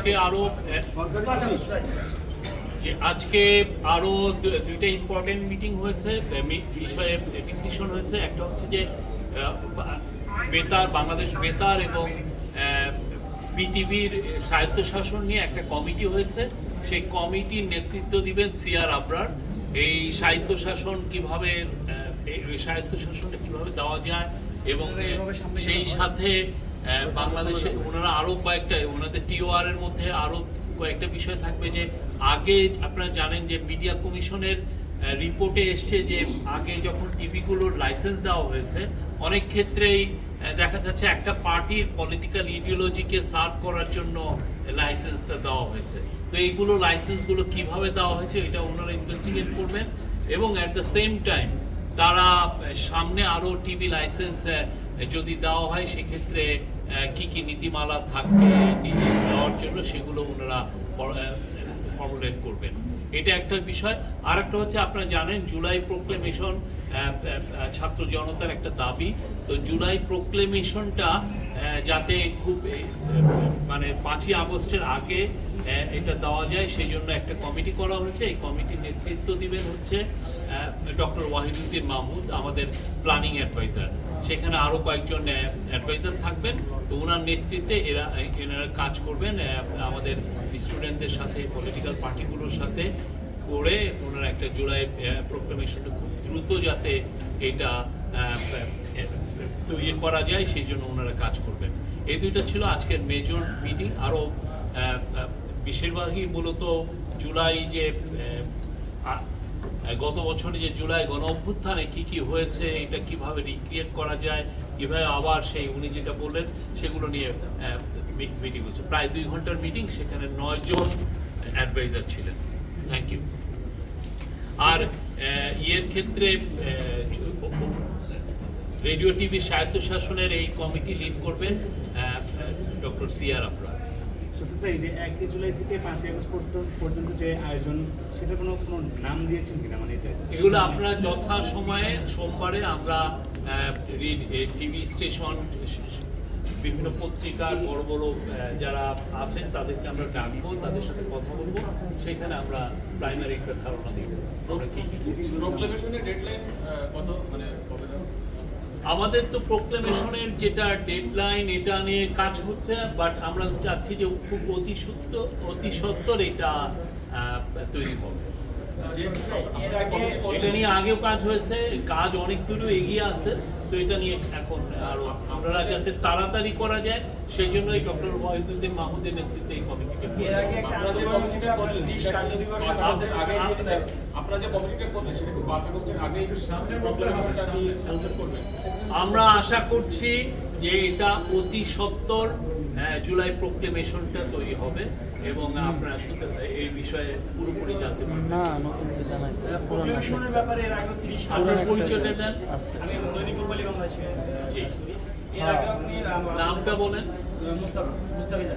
আজকে আরও যে আজকে আরও দুইটা ইম্পর্টেন্ট মিটিং হয়েছে বিষয়ে ডিসিশন হয়েছে। একটা হচ্ছে যে বেতার বাংলাদেশ বেতার এবং বিটিভির স্বায়ত্তশাসন নিয়ে একটা কমিটি হয়েছে। সেই কমিটির নেতৃত্ব দিবেন সিআর আবরার। এই স্বায়ত্তশাসন কীভাবে স্বায়ত্তশাসনটা কীভাবে দেওয়া যায় এবং সেই সাথে বাংলাদেশে ওনারা আরও কয়েকটা, ওনাদের টিওআর এর মধ্যে আরও কয়েকটা বিষয় থাকবে যে আগে আপনারা জানেন যে মিডিয়া কমিশনের রিপোর্টে এসছে যে আগে যখন টিভিগুলোর লাইসেন্স দেওয়া হয়েছে, অনেক ক্ষেত্রেই দেখা যাচ্ছে একটা পার্টির পলিটিক্যাল ইডিওলজিকে সার্ভ করার জন্য লাইসেন্সটা দেওয়া হয়েছে। তো এইগুলো লাইসেন্সগুলো কীভাবে দেওয়া হয়েছে, এটা ওনারা ইনভেস্টিগেট করবেন। এবং অ্যাট দ্য সেম টাইম তারা সামনে আরও টিভি লাইসেন্স যদি দেওয়া হয়, সেক্ষেত্রে কি কি নীতিমালা থাকবে দেওয়ার জন্য সেগুলো ওনারা ফর্মুলেট করবেন। এটা একটা বিষয়। আর একটা হচ্ছে, আপনারা জানেন, জুলাই প্রোক্লেমেশন ছাত্র জনতার একটা দাবি। তো জুলাই প্রোক্লেমেশনটা যাতে খুব মানে পাঁচই আগস্টের আগে এটা দেওয়া যায়, সেই জন্য একটা কমিটি করা হয়েছে। এই কমিটির নেতৃত্ব দিবেন হচ্ছে ডক্টর ওয়াহিদুদ্দিন মাহমুদ, আমাদের প্ল্যানিং অ্যাডভাইজার। সেখানে আরও কয়েকজন অ্যাডভাইজার থাকবেন। তো ওনার নেতৃত্বে এরা এনারা কাজ করবেন আমাদের স্টুডেন্টদের সাথে, পলিটিক্যাল পার্টিগুলোর সাথে করে ওনারা একটা জুলাই প্রোক্লামেশনটা খুব দ্রুত যাতে এটা তৈরি করা যায়, সেই জন্য ওনারা কাজ করবেন। এই দুইটা ছিল আজকের মেজর মিটিং আরও বেশিরভাগই মূলত জুলাই যে গত বছরে যে জুলাই গণ অভ্যুত্থানে কি কি হয়েছে, এটা কীভাবে রিক্রিয়েট করা যায়, কীভাবে আবার সেই উনি যেটা বললেন, সেগুলো নিয়ে মিটিং হচ্ছে। প্রায় দুই ঘণ্টার মিটিং সেখানে নয় জন অ্যাডভাইজার ছিলেন। থ্যাংক ইউ আর ইয়ের ক্ষেত্রে রেডিও টিভি স্বায়ত্তশাসনের এই কমিটি লিড করবেন ডক্টর সিআর তাই যে এক জুলাই থেকে পাঁচই আগস্ট পর্যন্ত- পর্যন্ত যে আয়োজন সেটা কোনো কোনো নাম দিয়েছেন কিনা মানে এটা? এগুলো আপনারা যথা সময়ে সোমবারে আমরা টিভি স্টেশন বিভিন্ন পত্রিকার বড় বড় আহ, যারা আছেন তাদেরকে আমরা ডাকবো তাদের সাথে কথা বলব। সেখানে আমরা প্রাইমারি একটা ধারণা দিব। আমরা কি কি প্রোক্লেমেশনের ডেডলাইন কত মানে কবে? আমাদের তো প্রোক্লেমেশনের যেটা ডেডলাইন এটা নিয়ে কাজ হচ্ছে বাট আমরা চাচ্ছি যে খুব অতি সত্য অতি সত্তর এটা আহ, তৈরি হবে। এটা নিয়ে আগেও কাজ হয়েছে কাজ অনেক দূরও এগিয়ে আছে তো এটা নিয়ে এখন আরও আমরা যাতে তাড়াতাড়ি করা যায় সেই জন্য এই ডক্টর ওয়াহিদুদ্দিন মাহমুদের নেতৃত্বে এই কমিটিকে আপনারা যে কমিটিটা করলেন সেটা পাঁচ আগস্টের আগে আপনারা আমরা আশা করছি যে এটা অতি সত্তর জুলাই প্রোক্লেমেশনটা তৈরি হবে এবং আপনারা এই বিষয়ে পুরোপুরি জানতে পারবেন। না নতুন কিছু জানাই পুরনো আছে প্রক্লেমেশনের ব্যাপারে এর আগে তিরিশ আপনার পরিচয়টা দেন। আমি দৈনিক রূপালী বাংলাদেশে জি। এর আগে আপনি নামটা বলেন। মুস্তাফা মুস্তাফিজ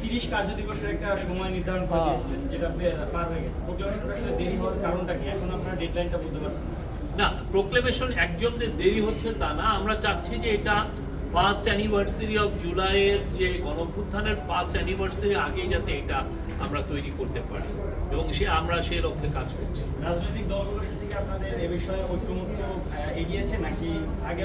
তিরিশ কার্য দিবসের একটা সময় নির্ধারণ করে হ্যাঁ। দিয়েছিলেন যেটা পার হয়ে গেছে। প্রক্লেমেশনটা আসলে দেরি হওয়ার কারণটা কি? এখন আপনারা ডেডলাইনটা বলতে পারছেন না। প্রোক্লেমেশন একজন যে দেরি হচ্ছে তা না। আমরা চাচ্ছি যে এটা ফার্স্ট অ্যানিভার্সারি অফ জুলাইয়ের যে গণভ্যুত্থানের ফার্স্ট অ্যানিভার্সারি আগে যাতে এটা আমরা তৈরি করতে পারি। এবং সে আমরা সে লক্ষ্যে কাজ করছি। রাজনৈতিক দলগুলোর সাথে কি আপনাদের এ বিষয়ে ঐক্যমত্য এগিয়েছে নাকি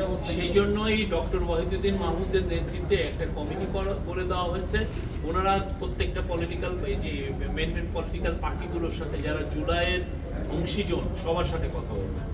অবস্থা সেই জন্যই ডক্টর ওয়াহিদুদ্দিন মাহমুদের নেতৃত্বে একটা কমিটি করা- করে দেওয়া হয়েছে। ওনারা প্রত্যেকটা পলিটিক্যাল এই যে মেন মেন পলিটিক্যাল পার্টিগুলোর সাথে যারা জুলাইয়ের অংশীজন সবার সাথে কথা বলবেন।